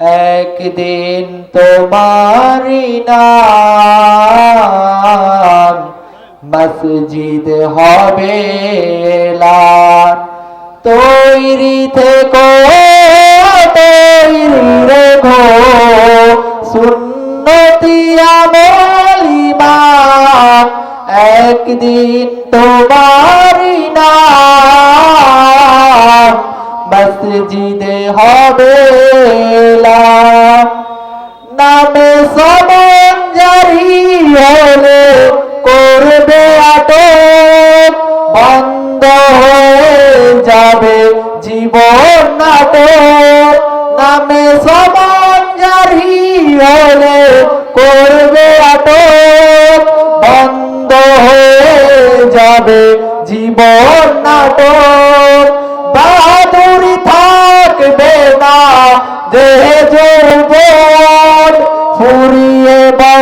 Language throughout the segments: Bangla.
একদিন তোমারি নাম মসজিদ হবে। তৈরি থেকো, তৈরি রেখো সুন্নতি আমলিমান একদিন তোমারি নাম মসজিদে হবে। নামে সমন জারি হলে, করবে আটক, বন্ধ হয়ে যাবে জীবন নাটক। নামে সমন জারি হলে, করবে আটক, বন্ধ হয়ে যাবে জীবন নাটক।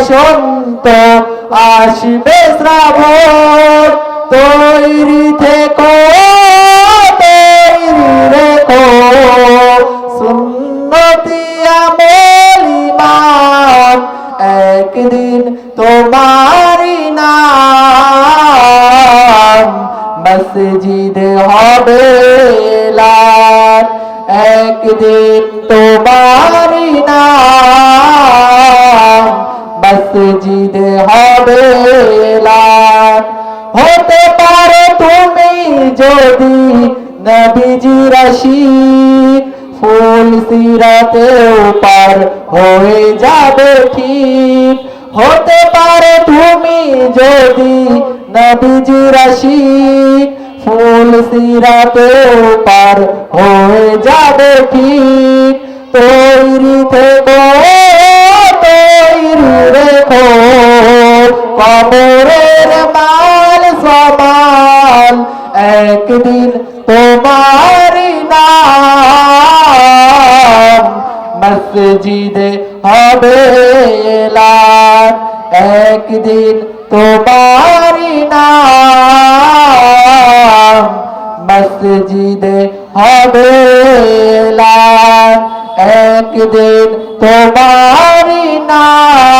বসন্ত আসবে শ্রাবণ, তৈরি থেকো, তৈরি রেখো। সুন্নতি আমলিমান একদিন তোমারি নাম। মসজিদ হবে লাল একদিন তোমারি নাম। মসজিদ হবে হতে পারে তুমি যদি নবীজি রাশি, ফুল সিরাতেও পার হয়ে যাবে ঠিক। হতে পারে তুমি যদি নবীজি রাশি, ফুল সিরাতেও পার হয়ে যাবে ঠিক। তৈরি কবরের মাল সমান একদিন তোমারি নাম। মসজিদে হবে এলান একদিন তোমারি নাম। মসজিদে হবে এলান একদিন তোমারি নাম।